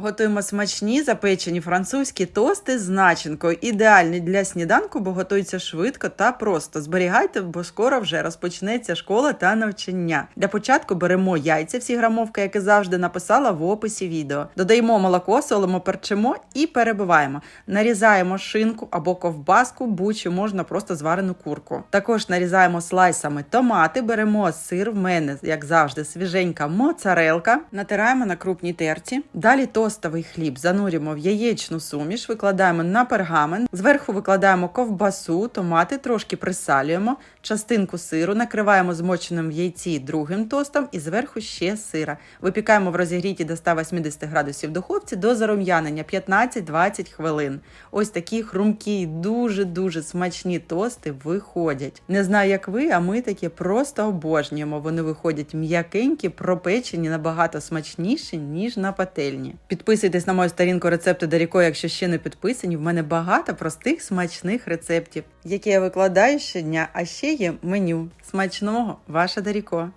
Готуємо смачні запечені французькі тости з начинкою. Ідеальні для сніданку, бо готуються швидко та просто. Зберігайте, бо скоро вже розпочнеться школа та навчання. Для початку беремо яйця, всі грамовки, як і завжди написала в описі відео. Додаємо молоко, солимо, перчимо і перебиваємо. Нарізаємо шинку або ковбаску, будь-що можна просто зварену курку. Також нарізаємо слайсами томати, беремо сир. В мене, як завжди, свіженька моцарелка. Натираємо на крупній терці. Далі тостовий хліб занурюємо в яєчну суміш, викладаємо на пергамент. Зверху викладаємо ковбасу, томати, трошки присалюємо, частинку сиру, накриваємо змоченим в яйці другим тостом і зверху ще сира. Випікаємо в розігріті до 180 градусів духовці до зарум'янення 15-20 хвилин. Ось такі хрумкі, дуже-дуже смачні тости виходять. Не знаю, як ви, а ми такі просто обожнюємо. Вони виходять м'якенькі, пропечені, набагато смачніші, ніж на пательні. Підписуйтесь на мою сторінку рецепти Даріко, якщо ще не підписані. В мене багато простих смачних рецептів, які я викладаю щодня, а ще є меню. Смачного, ваша Даріко!